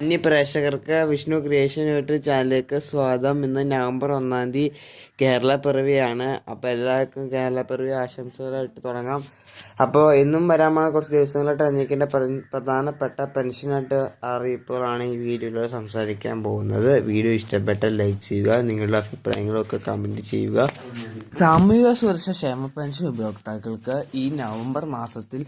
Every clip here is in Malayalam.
അന്യ പ്രേക്ഷകർക്ക് വിഷ്ണു ക്രിയേഷൻ യൂട്യൂബ് ചാനലിലേക്ക് സ്വാഗതം. ഇന്ന് നവംബർ ഒന്നാം തീയതി കേരള പിറവിയാണ് അപ്പോൾ എല്ലാവർക്കും കേരള പിറവി ആശംസകളായിട്ട് തുടങ്ങാം. അപ്പോൾ ഇന്നും വരാൻ കുറച്ച് ദിവസങ്ങളായിട്ട് പ്ര- പ്രധാനപ്പെട്ട പെൻഷനായിട്ട് അറിയിപ്പുകളാണ് ഈ വീഡിയോയിലൂടെ സംസാരിക്കാൻ പോകുന്നത്. വീഡിയോ ഇഷ്ടപ്പെട്ട ലൈക്ക് ചെയ്യുക നിങ്ങളുടെ അഭിപ്രായങ്ങളൊക്കെ കമന്റ് ചെയ്യുക. സാമൂഹിക സുരക്ഷ ക്ഷേമ പെൻഷൻ ഉപയോക്താക്കൾക്ക് ഈ നവംബർ മാസത്തിൽ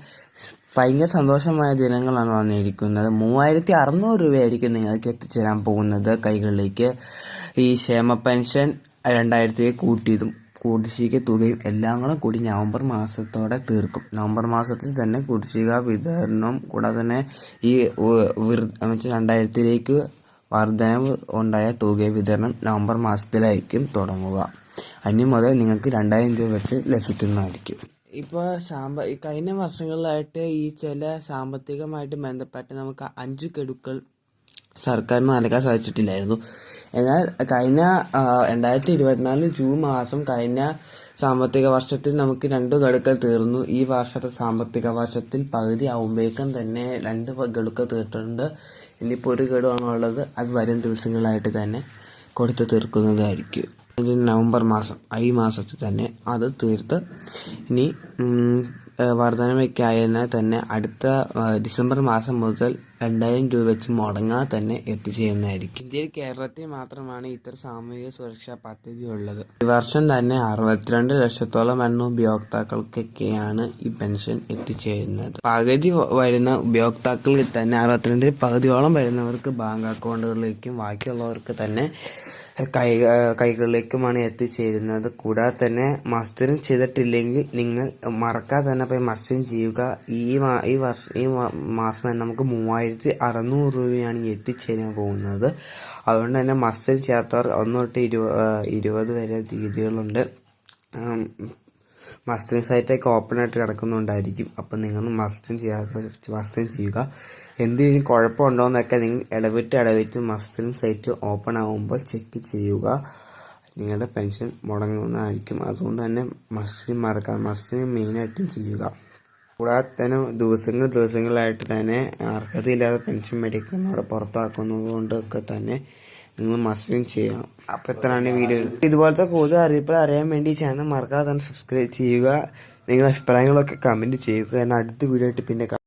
ഭയങ്കര സന്തോഷമായ ദിനങ്ങളാണ് വന്നിരിക്കുന്നത്. മൂവായിരത്തി അറുന്നൂറ് രൂപയായിരിക്കും നിങ്ങൾക്ക് എത്തിച്ചേരാൻ പോകുന്നത് കൈകളിലേക്ക്. ഈ ക്ഷേമ പെൻഷൻ രണ്ടായിരത്തി കൂട്ടിയതും കുടിശ്ശിക തുകയും എല്ലാം കൂടെ കൂടി നവംബർ മാസത്തോടെ തീർക്കും. നവംബർ മാസത്തിൽ തന്നെ കുടിശ്ശിക വിതരണം കൂടാതെ തന്നെ ഈ രണ്ടായിരത്തിലേക്ക് വർധനവ് ഉണ്ടായ തുക വിതരണം നവംബർ മാസത്തിലായിരിക്കും തുടങ്ങുക. അനി മുതൽ നിങ്ങൾക്ക് രണ്ടായിരം രൂപ വെച്ച് ലഭിക്കുന്നതായിരിക്കും. ഇപ്പോൾ സാമ്പ കഴിഞ്ഞ വർഷങ്ങളിലായിട്ട് ഈ ചില സാമ്പത്തികമായിട്ട് ബന്ധപ്പെട്ട് നമുക്ക് അഞ്ച് ഗഡുക്കൾ സർക്കാരിന് നൽകാൻ സാധിച്ചിട്ടില്ലായിരുന്നു. എന്നാൽ കഴിഞ്ഞ രണ്ടായിരത്തി ഇരുപത്തിനാല് ജൂൺ മാസം കഴിഞ്ഞ സാമ്പത്തിക വർഷത്തിൽ നമുക്ക് രണ്ട് ഗഡുക്കൾ തീർന്നു. ഈ വർഷത്തെ സാമ്പത്തിക വർഷത്തിൽ പകുതി ആവുമ്പോഴേക്കും തന്നെ രണ്ട് ഗഡുക്കൾ തീർത്തിട്ടുണ്ട്. ഇനിയിപ്പോൾ ഒരു ഗഡുവാണുള്ളത് അത് വരും ദിവസങ്ങളായിട്ട് തന്നെ കൊടുത്തു തീർക്കുന്നതായിരിക്കും. ഇത് നവംബർ മാസം ഈ മാസത്തിൽ തന്നെ അത് തീർത്ത്. ഇനി വർധനവൊക്കെ ആയതിനാൽ തന്നെ അടുത്ത ഡിസംബർ മാസം മുതൽ രണ്ടായിരം രൂപ വെച്ച് മുടങ്ങാതെ തന്നെ എത്തിച്ചേരുന്നതായിരിക്കും. ഇന്ത്യയിൽ കേരളത്തിൽ മാത്രമാണ് ഇത്തരം സാമൂഹിക സുരക്ഷാ പദ്ധതി ഉള്ളത്. ഈ വർഷം തന്നെ അറുപത്തിരണ്ട് ലക്ഷത്തോളം എണ്ണ ഉപയോക്താക്കൾക്കൊക്കെയാണ് ഈ പെൻഷൻ എത്തിച്ചേരുന്നത്. പകുതി വരുന്ന ഉപയോക്താക്കളിൽ തന്നെ അറുപത്തിരണ്ടിൽ പകുതിയോളം വരുന്നവർക്ക് ബാങ്ക് അക്കൗണ്ടുകളിലേക്കും ബാക്കിയുള്ളവർക്ക് തന്നെ കൈ കൈകളിലേക്കുമാണ് എത്തിച്ചേരുന്നത്. കൂടാതെ തന്നെ മസ്റ്ററിങ് ചെയ്തിട്ടില്ലെങ്കിൽ നിങ്ങൾ മറക്കാതെ തന്നെ പോയി മസ്റ്ററിങ് ചെയ്യുക. ഈ ഈ വർഷം ഈ മാസം തന്നെ നമുക്ക് മൂവായിരത്തി അറുന്നൂറ് രൂപയാണ് എത്തിച്ചേരാൻ പോകുന്നത്. അതുകൊണ്ട് തന്നെ മസിൽ ചേർത്തവർ ഒന്ന് തൊട്ട് ഇരുപത് ഇരുപത് വരെ തീയതികളുണ്ട് ഉം, മസ്റ്ററിങ് സൈറ്റൊക്കെ ഓപ്പൺ ആയിട്ട് കിടക്കുന്നുണ്ടായിരിക്കും. അപ്പം നിങ്ങൾ മസ്റ്ററിങ് ചെയ്യാത്ത മസ്റ്ററിങ് ചെയ്യുക. എന്തെങ്കിലും കുഴപ്പമുണ്ടോയെന്നൊക്കെ നിങ്ങൾ ഇടവിട്ട് ഇടവിട്ട് മസ്റ്ററിങ് സൈറ്റ് ഓപ്പൺ ആകുമ്പോൾ ചെക്ക് ചെയ്യുക. നിങ്ങളുടെ പെൻഷൻ മുടങ്ങുന്നതായിരിക്കും. അതുകൊണ്ട് തന്നെ മസ്റ്ററിങ് മറക്കാം മസ്റ്ററിങ് മെയിനായിട്ടും ചെയ്യുക. കൂടാതെ തന്നെ ദിവസങ്ങൾ ദിവസങ്ങളായിട്ട് തന്നെ അർഹതയില്ലാതെ പെൻഷൻ മേടിക്കുന്നവരെ പുറത്താക്കുന്നതുകൊണ്ടൊക്കെ തന്നെ നിങ്ങൾ മസ്റ്ററിങ് ചെയ്യണം. അപ്പോൾ എത്രയാണ് വീഡിയോ ഇതുപോലത്തെ കൂടുതൽ അറിയിപ്പുകൾ അറിയാൻ വേണ്ടി ചാനൽ മറക്കാതെ തന്നെ സബ്സ്ക്രൈബ് ചെയ്യുക. നിങ്ങളുടെ അഭിപ്രായങ്ങളൊക്കെ കമന്റ് ചെയ്യുക. തന്നെ അടുത്ത വീഡിയോ ആയിട്ട് പിന്നെ.